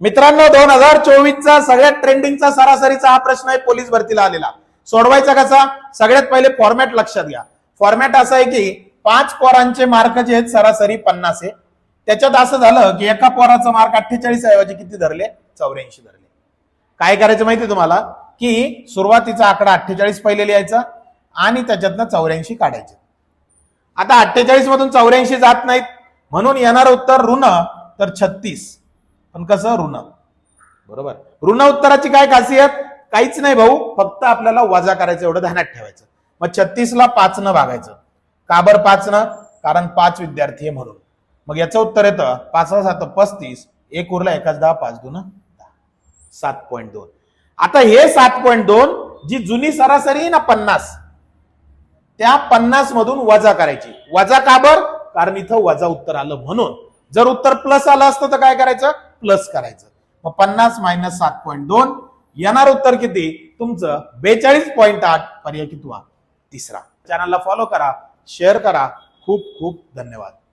मित्रांनो दोन हजार चोवीसचा सगळ्यात ट्रेंडिंगचा सरासरीचा हा प्रश्न आहे पोलीस भरतीला आलेला. सोडवायचा कसा? सगळ्यात पहिले फॉर्मॅट लक्षात घ्या. फॉर्मॅट असा आहे की पाच पोरांचे मार्क जे आहेत सरासरी पन्नास आहे. त्याच्यात असं झालं की एका पोराचा मार्क अठ्ठेचाळीस ऐवजी किती धरले? चौऱ्याऐंशी धरले. काय करायचं माहिती तुम्हाला? की सुरुवातीचा आकडा अठ्ठेचाळीस पहिले लिहायचा आणि त्याच्यातनं चौऱ्याऐंशी काढायचे. आता अठ्ठेचाळीस मधून चौऱ्याऐंशी जात नाहीत. म्हणून येणार उत्तर ऋण तर छत्तीस. पण कसं ऋण? बरोबर. ऋण उत्तराची काय खासियत? काहीच नाही भाऊ. फक्त आपल्याला वजा करायचं एवढं ध्यानात ठेवायचं. मग छत्तीसला पाचनं भागायचं. काबर पाचनं? कारण पाच विद्यार्थी आहे म्हणून. मग याचं उत्तर येतं पाचला सात पस्तीस. एक उरला एकाच दहा पाच दोन दहा. सात पॉईंट दोन. आता हे सात पॉईंट दोन जी जुनी सरासरी ना पन्नास त्या पन्नास मधून वजा करायची. वजा का बर? कारण इथं वजा उत्तर आलं म्हणून. जर उत्तर प्लस आलं असतं तर काय करायचं? प्लस करायचं. मग पन्नास मायनस सात पॉईंट दोन. येणार उत्तर किती? तुमचं बेचाळीस पॉईंट आठ पर्याय किती तिसरा. चॅनलला फॉलो करा शेअर करा. खूप खूप धन्यवाद.